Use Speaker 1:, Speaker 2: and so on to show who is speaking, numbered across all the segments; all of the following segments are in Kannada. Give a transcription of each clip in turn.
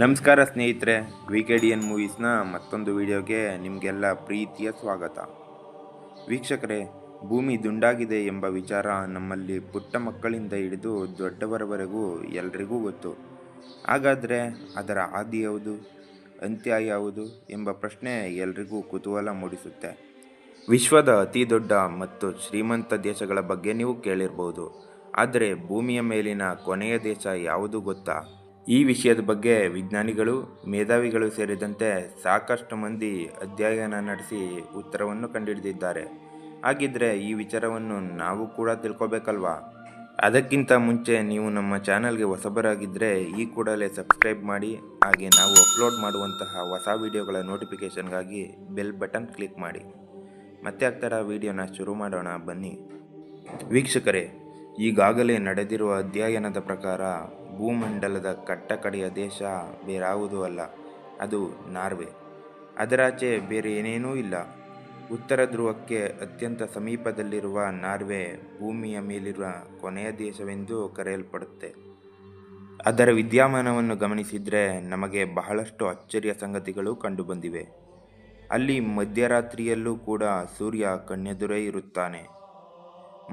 Speaker 1: ನಮಸ್ಕಾರ ಸ್ನೇಹಿತರೆ ವಿಕೆಡಿಯನ್ ಮೂವೀಸ್ನ ಮತ್ತೊಂದು ವಿಡಿಯೋಗೆ ನಿಮಗೆಲ್ಲ ಪ್ರೀತಿಯ ಸ್ವಾಗತ. ವೀಕ್ಷಕರೇ, ಭೂಮಿ ದುಂಡಾಗಿದೆ ಎಂಬ ವಿಚಾರ ನಮ್ಮಲ್ಲಿ ಪುಟ್ಟ ಮಕ್ಕಳಿಂದ ಹಿಡಿದು ದೊಡ್ಡವರವರೆಗೂ ಎಲ್ರಿಗೂ ಗೊತ್ತು. ಹಾಗಾದರೆ ಅದರ ಆದಿ ಯಾವುದು ಅಂತ್ಯ ಯಾವುದು ಎಂಬ ಪ್ರಶ್ನೆ ಎಲ್ರಿಗೂ ಕುತೂಹಲ ಮೂಡಿಸುತ್ತೆ. ವಿಶ್ವದ ಅತಿ ದೊಡ್ಡ ಮತ್ತು ಶ್ರೀಮಂತ ದೇಶಗಳ ಬಗ್ಗೆ ನೀವು ಕೇಳಿರ್ಬೋದು. ಆದರೆ ಭೂಮಿಯ ಮೇಲಿನ ಕೊನೆಯ ದೇಶ ಯಾವುದು ಗೊತ್ತಾ? ಈ ವಿಷಯದ ಬಗ್ಗೆ ವಿಜ್ಞಾನಿಗಳು, ಮೇಧಾವಿಗಳು ಸೇರಿದಂತೆ ಸಾಕಷ್ಟು ಮಂದಿ ಅಧ್ಯಯನ ನಡೆಸಿ ಉತ್ತರವನ್ನು ಕಂಡುಹಿಡಿದಿದ್ದಾರೆ. ಹಾಗಿದ್ರೆ ಈ ವಿಚಾರವನ್ನು ನಾವು ಕೂಡ ತಿಳ್ಕೊಬೇಕಲ್ವಾ? ಅದಕ್ಕಿಂತ ಮುಂಚೆ ನೀವು ನಮ್ಮ ಚಾನಲ್ಗೆ ಹೊಸಬರಾಗಿದ್ದರೆ ಈ ಕೂಡಲೇ ಸಬ್ಸ್ಕ್ರೈಬ್ ಮಾಡಿ, ಹಾಗೆ ನಾವು ಅಪ್ಲೋಡ್ ಮಾಡುವಂತಹ ಹೊಸ ವಿಡಿಯೋಗಳ ನೋಟಿಫಿಕೇಷನ್ಗಾಗಿ ಬೆಲ್ ಬಟನ್ ಕ್ಲಿಕ್ ಮಾಡಿ. ಮತ್ತೆ ಆಗ್ತಾರ ವಿಡಿಯೋನ ಶುರು ಮಾಡೋಣ, ಬನ್ನಿ. ವೀಕ್ಷಕರೇ, ಈಗಾಗಲೇ ನಡೆದಿರುವ ಅಧ್ಯಯನದ ಪ್ರಕಾರ ಭೂಮಂಡಲದ ಕಟ್ಟಕಡೆಯ ದೇಶ ಬೇರಾವುದೂ ಅಲ್ಲ, ಅದು ನಾರ್ವೆ. ಅದರಾಚೆ ಬೇರೆ ಏನೇನೂ ಇಲ್ಲ. ಉತ್ತರ ಧ್ರುವಕ್ಕೆ ಅತ್ಯಂತ ಸಮೀಪದಲ್ಲಿರುವ ನಾರ್ವೆ ಭೂಮಿಯ ಮೇಲಿರುವ ಕೊನೆಯ ದೇಶವೆಂದು ಕರೆಯಲ್ಪಡುತ್ತೆ. ಅದರ ವಿದ್ಯಮಾನವನ್ನು ಗಮನಿಸಿದರೆ ನಮಗೆ ಬಹಳಷ್ಟು ಅಚ್ಚರಿಯ ಸಂಗತಿಗಳು ಕಂಡುಬಂದಿವೆ. ಅಲ್ಲಿ ಮಧ್ಯರಾತ್ರಿಯಲ್ಲೂ ಕೂಡ ಸೂರ್ಯ ಕಣ್ಣೆದುರೇ ಇರುತ್ತಾನೆ.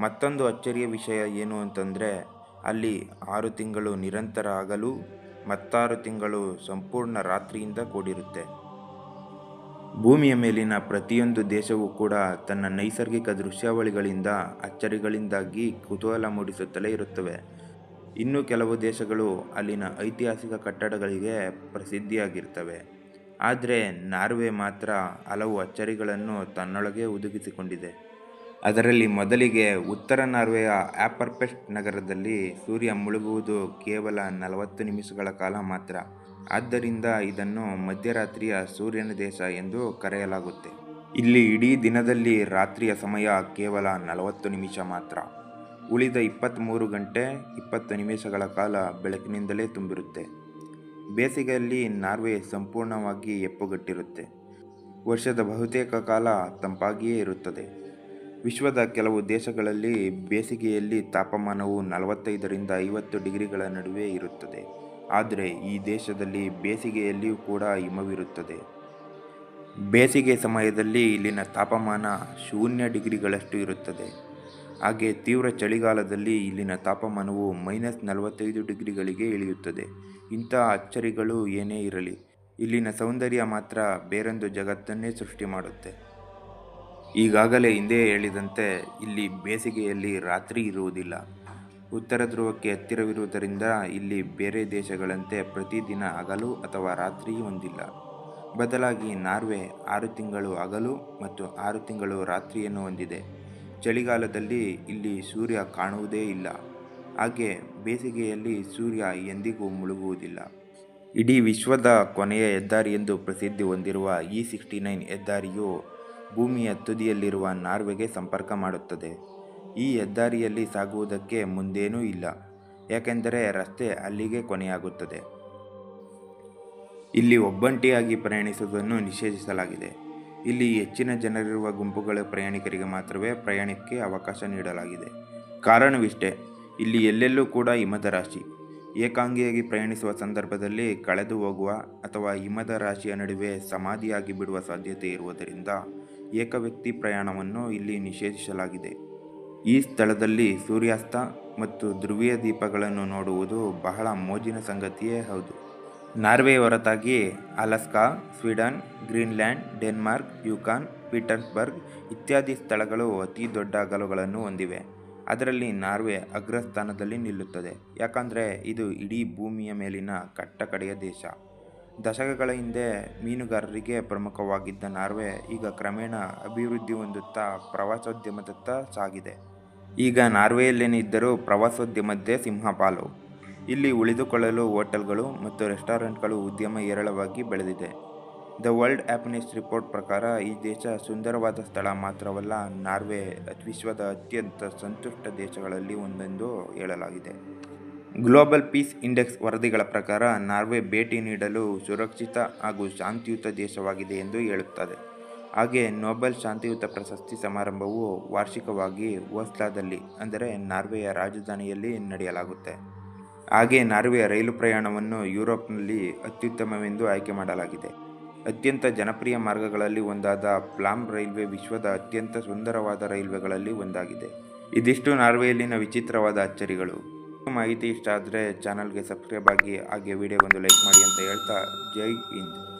Speaker 1: ಮತ್ತೊಂದು ಅಚ್ಚರಿಯ ವಿಷಯ ಏನು ಅಂತಂದರೆ ಅಲ್ಲಿ ಆರು ತಿಂಗಳು ನಿರಂತರ ಆಗಲು ಮತ್ತಾರು ತಿಂಗಳು ಸಂಪೂರ್ಣ ರಾತ್ರಿಯಿಂದ ಕೂಡಿರುತ್ತೆ. ಭೂಮಿಯ ಮೇಲಿನ ಪ್ರತಿಯೊಂದು ದೇಶವೂ ಕೂಡ ತನ್ನ ನೈಸರ್ಗಿಕ ದೃಶ್ಯಾವಳಿಗಳಿಂದ, ಅಚ್ಚರಿಗಳಿಂದಾಗಿ ಕುತೂಹಲ ಮೂಡಿಸುತ್ತಲೇ ಇರುತ್ತವೆ. ಇನ್ನು ಕೆಲವು ದೇಶಗಳು ಅಲ್ಲಿನ ಐತಿಹಾಸಿಕ ಕಟ್ಟಡಗಳಿಗೆ ಪ್ರಸಿದ್ಧಿಯಾಗಿರ್ತವೆ. ಆದರೆ ನಾರ್ವೆ ಮಾತ್ರ ಹಲವು ಅಚ್ಚರಿಗಳನ್ನು ತನ್ನೊಳಗೆ ಹುದುಗಿಸಿಕೊಂಡಿದೆ ಅದರಲ್ಲಿ ಮೊದಲಿಗೆ ಉತ್ತರ ನಾರ್ವೆಯ ಆಪರ್ಪೆಸ್ಟ್ ನಗರದಲ್ಲಿ ಸೂರ್ಯ ಮುಳುಗುವುದು ಕೇವಲ ನಲವತ್ತು ನಿಮಿಷಗಳ ಕಾಲ ಮಾತ್ರ. ಆದ್ದರಿಂದ ಇದನ್ನು ಮಧ್ಯರಾತ್ರಿಯ ಸೂರ್ಯನ ದೇಶ ಎಂದು ಕರೆಯಲಾಗುತ್ತೆ. ಇಲ್ಲಿ ಇಡೀ ದಿನದಲ್ಲಿ ರಾತ್ರಿಯ ಸಮಯ ಕೇವಲ ನಲವತ್ತು ನಿಮಿಷ ಮಾತ್ರ. ಉಳಿದ ಇಪ್ಪತ್ತ್ಮೂರು ಗಂಟೆ ಇಪ್ಪತ್ತು ನಿಮಿಷಗಳ ಕಾಲ ಬೆಳಕಿನಿಂದಲೇ ತುಂಬಿರುತ್ತೆ. ಬೇಸಿಗೆಯಲ್ಲಿ ನಾರ್ವೆ ಸಂಪೂರ್ಣವಾಗಿ ಎಪ್ಪುಗಟ್ಟಿರುತ್ತೆ. ವರ್ಷದ ಬಹುತೇಕ ಕಾಲ ತಂಪಾಗಿಯೇ ಇರುತ್ತದೆ. ವಿಶ್ವದ ಕೆಲವು ದೇಶಗಳಲ್ಲಿ ಬೇಸಿಗೆಯಲ್ಲಿ ತಾಪಮಾನವು ನಲವತ್ತೈದರಿಂದ ಐವತ್ತು ಡಿಗ್ರಿಗಳ ನಡುವೆ ಇರುತ್ತದೆ. ಆದರೆ ಈ ದೇಶದಲ್ಲಿ ಬೇಸಿಗೆಯಲ್ಲಿಯೂ ಕೂಡ ಹಿಮವಿರುತ್ತದೆ. ಬೇಸಿಗೆ ಸಮಯದಲ್ಲಿ ಇಲ್ಲಿನ ತಾಪಮಾನ ಶೂನ್ಯ ಡಿಗ್ರಿಗಳಷ್ಟು ಇರುತ್ತದೆ. ಹಾಗೆ ತೀವ್ರ ಚಳಿಗಾಲದಲ್ಲಿ ಇಲ್ಲಿನ ತಾಪಮಾನವು ಮೈನಸ್ ನಲವತ್ತೈದು ಡಿಗ್ರಿಗಳಿಗೆ ಇಳಿಯುತ್ತದೆ. ಇಂಥ ಅಚ್ಚರಿಗಳು ಏನೇ ಇರಲಿ, ಇಲ್ಲಿನ ಸೌಂದರ್ಯ ಮಾತ್ರ ಬೇರೊಂದು ಜಗತ್ತನ್ನೇ ಸೃಷ್ಟಿ ಮಾಡುತ್ತೆ. ಈಗಾಗಲೇ ಹಿಂದೆ ಹೇಳಿದಂತೆ ಇಲ್ಲಿ ಬೇಸಿಗೆಯಲ್ಲಿ ರಾತ್ರಿ ಇರುವುದಿಲ್ಲ. ಉತ್ತರ ಧ್ರುವಕ್ಕೆ ಹತ್ತಿರವಿರುವುದರಿಂದ ಇಲ್ಲಿ ಬೇರೆ ದೇಶಗಳಂತೆ ಪ್ರತಿದಿನ ಹಗಲು ಅಥವಾ ರಾತ್ರಿ ಹೊಂದಿಲ್ಲ ಬದಲಾಗಿ ನಾರ್ವೆ ಆರು ತಿಂಗಳು ಹಗಲು ಮತ್ತು ಆರು ತಿಂಗಳು ರಾತ್ರಿಯನ್ನು ಹೊಂದಿದೆ. ಚಳಿಗಾಲದಲ್ಲಿ ಇಲ್ಲಿ ಸೂರ್ಯ ಕಾಣುವುದೇ ಇಲ್ಲ. ಹಾಗೆ ಬೇಸಿಗೆಯಲ್ಲಿ ಸೂರ್ಯ ಎಂದಿಗೂ ಮುಳುಗುವುದಿಲ್ಲ. ಇಡೀ ವಿಶ್ವದ ಕೊನೆಯ ಹೆದ್ದಾರಿ ಎಂದು ಪ್ರಸಿದ್ಧಿ ಹೊಂದಿರುವ ಇ ಸಿಕ್ಸ್ಟಿ ನೈನ್ ಹೆದ್ದಾರಿಯು ಭೂಮಿಯ ತುದಿಯಲ್ಲಿರುವ ನಾರ್ವೆಗೆ ಸಂಪರ್ಕ ಮಾಡುತ್ತದೆ. ಈ ಹೆದ್ದಾರಿಯಲ್ಲಿ ಸಾಗುವುದಕ್ಕೆ ಮುಂದೇನೂ ಇಲ್ಲ, ಯಾಕೆಂದರೆ ರಸ್ತೆ ಅಲ್ಲಿಗೆ ಕೊನೆಯಾಗುತ್ತದೆ. ಇಲ್ಲಿ ಒಬ್ಬಂಟಿಯಾಗಿ ಪ್ರಯಾಣಿಸುವುದನ್ನು ನಿಷೇಧಿಸಲಾಗಿದೆ. ಇಲ್ಲಿ ಹೆಚ್ಚಿನ ಜನರಿರುವ ಗುಂಪುಗಳ ಪ್ರಯಾಣಿಕರಿಗೆ ಮಾತ್ರವೇ ಪ್ರಯಾಣಕ್ಕೆ ಅವಕಾಶ ನೀಡಲಾಗಿದೆ. ಕಾರಣವಿಷ್ಟೇ, ಇಲ್ಲಿ ಎಲ್ಲೆಲ್ಲೂ ಕೂಡ ಹಿಮದ ರಾಶಿ. ಏಕಾಂಗಿಯಾಗಿ ಪ್ರಯಾಣಿಸುವ ಸಂದರ್ಭದಲ್ಲಿ ಕಳೆದು ಹೋಗುವ ಅಥವಾ ಹಿಮದ ರಾಶಿಯ ನಡುವೆ ಸಮಾಧಿಯಾಗಿ ಬಿಡುವ ಸಾಧ್ಯತೆ ಇರುವುದರಿಂದ ಏಕವ್ಯಕ್ತಿ ಪ್ರಯಾಣವನ್ನು ಇಲ್ಲಿ ನಿಷೇಧಿಸಲಾಗಿದೆ. ಈ ಸ್ಥಳದಲ್ಲಿ ಸೂರ್ಯಾಸ್ತ ಮತ್ತು ಧ್ರುವೀಯ ದೀಪಗಳನ್ನು ನೋಡುವುದು ಬಹಳ ಮೋಜಿನ ಸಂಗತಿಯೇ ಹೌದು. ನಾರ್ವೆ ಹೊರತಾಗಿ Alaska, Sweden, Greenland, Denmark, Yukon, Petersburg ಇತ್ಯಾದಿ ಸ್ಥಳಗಳು ಅತಿ ದೊಡ್ಡ ಅಗಲುಗಳನ್ನು ಹೊಂದಿವೆ. ಅದರಲ್ಲಿ ನಾರ್ವೆ ಅಗ್ರಸ್ಥಾನದಲ್ಲಿ ನಿಲ್ಲುತ್ತದೆ. ಯಾಕಂದರೆ ಇದು ಇಡೀ ಭೂಮಿಯ ಮೇಲಿನ ಕಟ್ಟಕಡೆಯ ದೇಶ. ದಶಕಗಳ ಹಿಂದೆ ಮೀನುಗಾರರಿಗೆ ಪ್ರಮುಖವಾಗಿದ್ದ ನಾರ್ವೆ ಈಗ ಕ್ರಮೇಣ ಅಭಿವೃದ್ಧಿ ಹೊಂದುತ್ತಾ ಪ್ರವಾಸೋದ್ಯಮದತ್ತ ಸಾಗಿದೆ. ಈಗ ನಾರ್ವೆಯಲ್ಲೇನೇ ಇದ್ದರೂ ಪ್ರವಾಸೋದ್ಯಮದ್ದೇ ಸಿಂಹಪಾಲು. ಇಲ್ಲಿ ಉಳಿದುಕೊಳ್ಳಲು ಹೋಟೆಲ್ಗಳು ಮತ್ತು ರೆಸ್ಟೋರೆಂಟ್ಗಳು ಉದ್ಯಮ ಹೇರಳವಾಗಿ ಬೆಳೆದಿದೆ. ದ ವರ್ಲ್ಡ್ ಹ್ಯಾಪಿನೆಸ್ ರಿಪೋರ್ಟ್ ಪ್ರಕಾರ ಈ ದೇಶ ಸುಂದರವಾದ ಸ್ಥಳ ಮಾತ್ರವಲ್ಲ, ನಾರ್ವೆ ವಿಶ್ವದ ಅತ್ಯಂತ ಸಂತುಷ್ಟ ದೇಶಗಳಲ್ಲಿ ಒಂದೆಂದು ಹೇಳಲಾಗಿದೆ. ಗ್ಲೋಬಲ್ ಪೀಸ್ ಇಂಡೆಕ್ಸ್ ವರದಿಗಳ ಪ್ರಕಾರ ನಾರ್ವೆ ಭೇಟಿ ನೀಡಲು ಸುರಕ್ಷಿತ ಹಾಗೂ ಶಾಂತಿಯುತ ದೇಶವಾಗಿದೆ ಎಂದು ಹೇಳುತ್ತದೆ. ಹಾಗೆ ನೋಬೆಲ್ ಶಾಂತಿಯುತ ಪ್ರಶಸ್ತಿ ಸಮಾರಂಭವು ವಾರ್ಷಿಕವಾಗಿ ಓಸ್ಲಾದಲ್ಲಿ, ಅಂದರೆ ನಾರ್ವೆಯ ರಾಜಧಾನಿಯಲ್ಲಿ ನಡೆಯಲಾಗುತ್ತೆ. ಹಾಗೆ ನಾರ್ವೆಯ ರೈಲು ಪ್ರಯಾಣವನ್ನು ಯುರೋಪ್ನಲ್ಲಿ ಅತ್ಯುತ್ತಮವೆಂದು ಆಯ್ಕೆ ಮಾಡಲಾಗಿದೆ. ಅತ್ಯಂತ ಜನಪ್ರಿಯ ಮಾರ್ಗಗಳಲ್ಲಿ ಒಂದಾದ ಪ್ಲಾಮ್ ರೈಲ್ವೆ ವಿಶ್ವದ ಅತ್ಯಂತ ಸುಂದರವಾದ ರೈಲ್ವೆಗಳಲ್ಲಿ ಒಂದಾಗಿದೆ. ಇದಿಷ್ಟು ನಾರ್ವೆಯಲ್ಲಿನ ವಿಚಿತ್ರವಾದ ಅಚ್ಚರಿಗಳು. ಮಾಹಿತಿ ಇಷ್ಟ ಆದರೆ ಚಾನಲ್ಗೆ ಸಬ್ಸ್ಕ್ರೈಬ್ ಆಗಿ ಹಾಗೆ ವಿಡಿಯೋಗೊಂದು ಲೈಕ್ ಮಾಡಿ ಅಂತ ಹೇಳ್ತಾ ಜೈ ಹಿಂದ್.